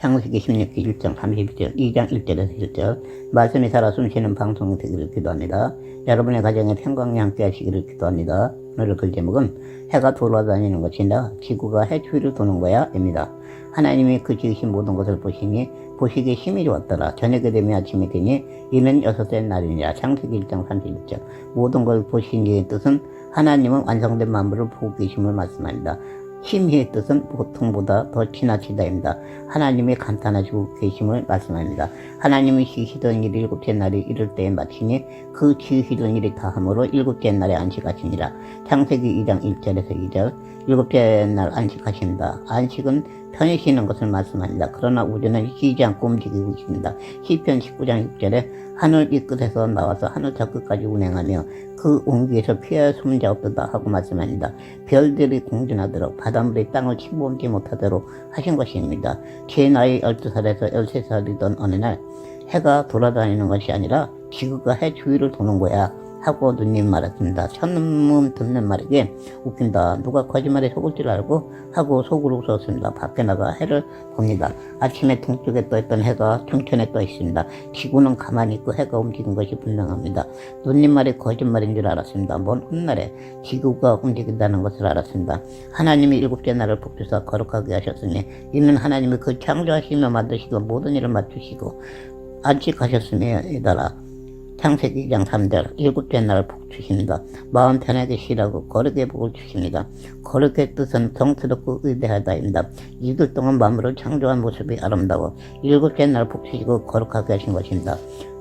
창세기 16기 1장 31절, 2장 1절에서 1절, 말씀이 살아 숨쉬는 방송이 되기를 기도합니다. 여러분의 가정에 평강이 함께 하시기를 기도합니다. 오늘 글 제목은 해가 돌아다니는 것이나 지구가 해 주위를 도는 거야 입니다. 하나님이 그 지으신 모든 것을 보시니 보시기에 힘이 좋았더라. 저녁에 되면 아침에 되니 이는 여섯째 날이니라. 창세기 1장 31절. 모든 걸 보시니의 뜻은 하나님은 완성된 만물을 보고 계심을 말씀합니다. 힘의 뜻은 보통보다 더 지나치다입니다. 하나님이 간단하시고 계심을 말씀합니다. 하나님이 지으시던 일 일곱째 날이 이를 때에 마치니 그 지으시던 일이 다함으로 일곱째 날에 안식하시니라. 창세기 2장 1절에서 2절 일곱째 날 안식하십니다. 안식은 편히 쉬는 것을 말씀합니다. 그러나 우리는 쉬지 않고 움직이고 있습니다. 시편 19장 6절에 하늘 이 끝에서 나와서 하늘 저 끝까지 운행하며 그 온기에서 피하여 숨은 자 없도다 하고 말씀합니다. 별들이 공존하도록 바닷물이 땅을 침범지 못하도록 하신 것입니다. 제 나이 12살에서 13살이던 어느 날 해가 돌아다니는 것이 아니라 지구가 해 주위를 도는 거야. 하고 누님 말했습니다. 첫눈 듣는 말에게 웃긴다. 누가 거짓말에 속을 줄 알고 하고 속으로 웃었습니다. 밖에 나가 해를 봅니다. 아침에 동쪽에 떠 있던 해가 중천에 떠 있습니다. 지구는 가만히 있고 해가 움직인 것이 분명합니다. 누님 말이 거짓말인 줄 알았습니다. 먼 훗날에 지구가 움직인다는 것을 알았습니다. 하나님이 일곱째 날을 복주사 거룩하게 하셨으니 이는 하나님이 그 창조하시며 만드시고 모든 일을 맞추시고 안식하셨으며 이더라. 창세기 2장 3절 일곱째 날을 복 주십니다. 마음 편하게 쉬라고 거룩의 복을 주십니다. 거룩의 뜻은 성스럽고 의대하다입니다. 이들 동안 만물을 창조한 모습이 아름다워 일곱째 날 복 주시고 거룩하게 하신 것입니다.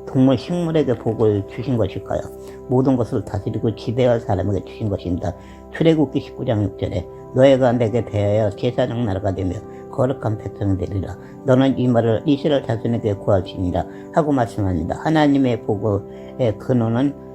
동물 식물에게 복을 주신 것일까요? 모든 것을 다스리고 지배할 사람에게 주신 것입니다. 출애굽기 19장 6절에 너희가 내게 대하여 제사장 나라가 되며 거룩한 백성이 되리라. 너는 이 말을 이스라엘 자손에게 구하시니라 하고 말씀합니다. 하나님의 복의 근원은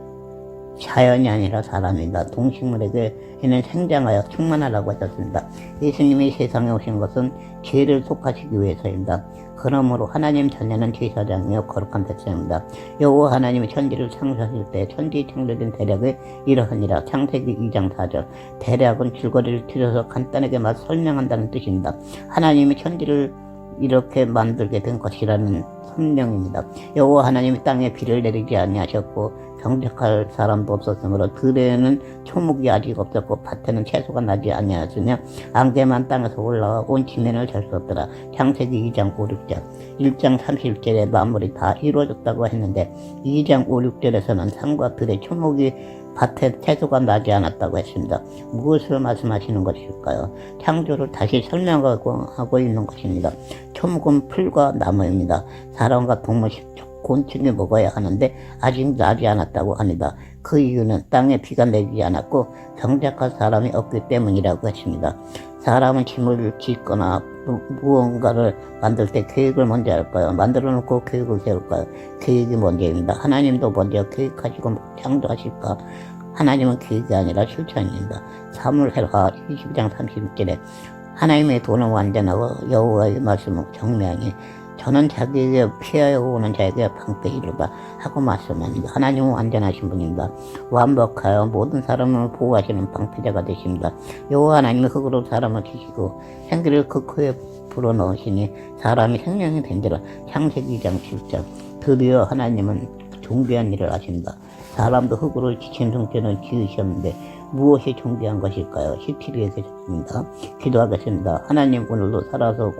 자연이 아니라 사람이다. 동식물에게는 생장하여 충만하라고 하셨습니다. 예수님이 세상에 오신 것은 죄를 속하시기 위해서입니다. 그러므로 하나님 자녀는 제사장이요 거룩한 백성입니다. 여호와 하나님이 천지를 창조하실 때 천지 창조된 대략을 이러하니라. 창세기 2장 4절. 대략은 줄거리를 들여서 간단하게 만 설명한다는 뜻입니다. 하나님이 천지를 이렇게 만들게 된 것이라는 설명입니다. 여호와 하나님이 땅에 비를 내리지 아니하셨고 경작할 사람도 없었으므로 들에는 초목이 아직 없었고 밭에는 채소가 나지 아니하였으며 안개만 땅에서 올라와 온 지면을 잘 수 없더라. 창세기 2장 5, 6절 1장 30절에 만물이 다 이루어졌다고 했는데 2장 5, 6절에서는 산과 들의 초목이 밭에 채소가 나지 않았다고 했습니다. 무엇을 말씀하시는 것일까요? 창조를 다시 설명하고 하고 있는 것입니다. 초목은 풀과 나무입니다. 사람과 동물, 곤충이 먹어야 하는데 아직 나지 않았다고 합니다. 그 이유는 땅에 비가 내리지 않았고 경작할 사람이 없기 때문이라고 했습니다. 사람은 짐을 짓거나 무- 무언가를 만들 때 계획을 먼저 할까요? 만들어 놓고 계획을 세울까요? 계획이 먼저입니다. 하나님도 먼저 계획하시고 창조하실까? 하나님은 계획이 아니라 실천입니다. 사물해라 22장 31절에 하나님의 돈은 완전하고 여호와의 말씀은 정명하니 저는 자기에게 피하여 오는 자에게 방패 이르다 하고 말씀합니다. 하나님은 완전하신 분입니다. 완벽하여 모든 사람을 보호하시는 방패자가 되십니다. 여호와 하나님이 흙으로 사람을 지시고 생기를 그 코에 불어넣으시니 사람이 생명이 된지라 창세기 2장 7절 드디어 하나님은 존귀한 일을 하십니다. 사람도 흙으로 지친 형태는 지으셨는데 무엇이 존귀한 것일까요? 17위에 계셨습니다. 기도하겠습니다. 하나님 오늘도 살아서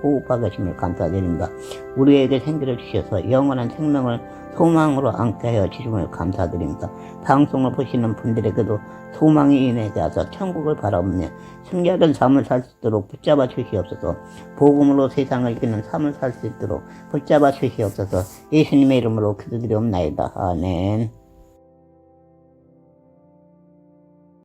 하심을 감사드립니다. 우리에게 생기를 주셔서 영원한 생명을 소망으로 안게 하여 주심을 감사드립니다. 방송을 보시는 분들에게도 소망이 임하게 하서 천국을 바라보며 승리하던 삶을 살 수 있도록 붙잡아 주시옵소서 복음으로 세상을 이기는 삶을 살 수 있도록 붙잡아 주시옵소서 예수님의 이름으로 기도드리옵나이다. 아멘